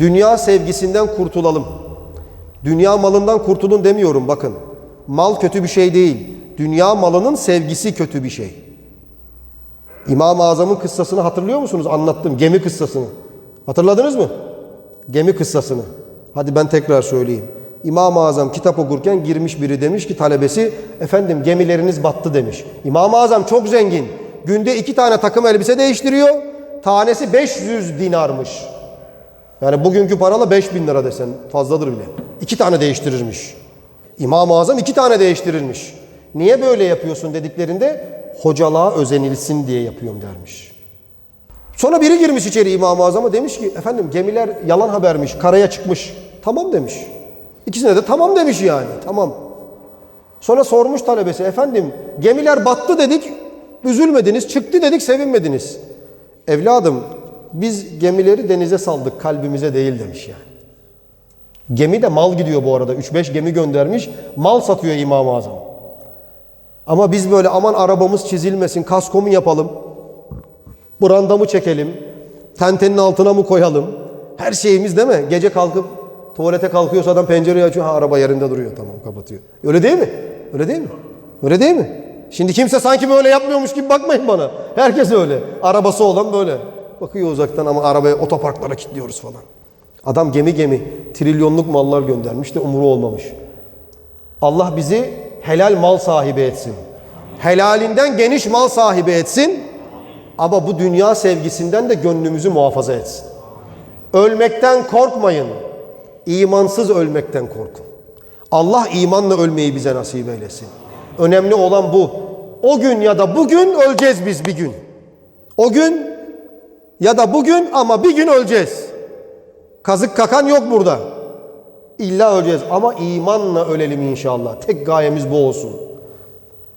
Dünya sevgisinden kurtulalım. Dünya malından kurtulun demiyorum bakın. Mal kötü bir şey değil. Dünya malının sevgisi kötü bir şey. İmam-ı Azam'ın kıssasını hatırlıyor musunuz? Anlattım gemi kıssasını. Hatırladınız mı? Gemi kıssasını. Hadi ben tekrar söyleyeyim. İmam-ı Azam kitap okurken girmiş biri demiş ki talebesi efendim gemileriniz battı demiş. İmam-ı Azam çok zengin. Günde iki tane takım elbise değiştiriyor. Tanesi 500 dinarmış. Yani bugünkü parayla 5000 lira desen fazladır bile. İki tane değiştirirmiş. İmam-ı Azam iki tane değiştirirmiş. Niye böyle yapıyorsun dediklerinde hocalığa özenilsin diye yapıyorum dermiş. Sonra biri girmiş içeri İmam-ı Azam'a demiş ki efendim gemiler yalan habermiş, karaya çıkmış. Tamam demiş. İkisine de tamam demiş yani. Tamam. Sonra sormuş talebesi efendim gemiler battı dedik, üzülmediniz, çıktı dedik, sevinmediniz. Evladım biz gemileri denize saldık, kalbimize değil demiş yani. Gemi de mal gidiyor bu arada. 3-5 gemi göndermiş. Mal satıyor İmam-ı Azam. Ama biz böyle aman arabamız çizilmesin, kaskomu yapalım. Brandamı çekelim. Tentenin altına mı koyalım? Her şeyimiz değil mi? Gece kalkıp tuvalete kalkıyorsa adam pencereyi açıyor. Ha araba yerinde duruyor. Tamam kapatıyor. Öyle değil mi? Öyle değil mi? Öyle değil mi? Şimdi kimse sanki böyle yapmıyormuş gibi bakmayın bana. Herkes öyle. Arabası olan böyle. Bakıyor uzaktan ama arabaya otoparklara kilitliyoruz falan. Adam gemi gemi trilyonluk mallar göndermiş de umuru olmamış. Allah bizi helal mal sahibi etsin. Helalinden geniş mal sahibi etsin. Ama bu dünya sevgisinden de gönlümüzü muhafaza etsin. Ölmekten korkmayın. İmansız ölmekten korkun. Allah imanla ölmeyi bize nasip eylesin. Önemli olan bu. O gün ya da bugün öleceğiz biz bir gün. O gün ya da bugün ama bir gün öleceğiz. Kazık kakan yok burada. İlla öleceğiz ama imanla ölelim inşallah. Tek gayemiz bu olsun.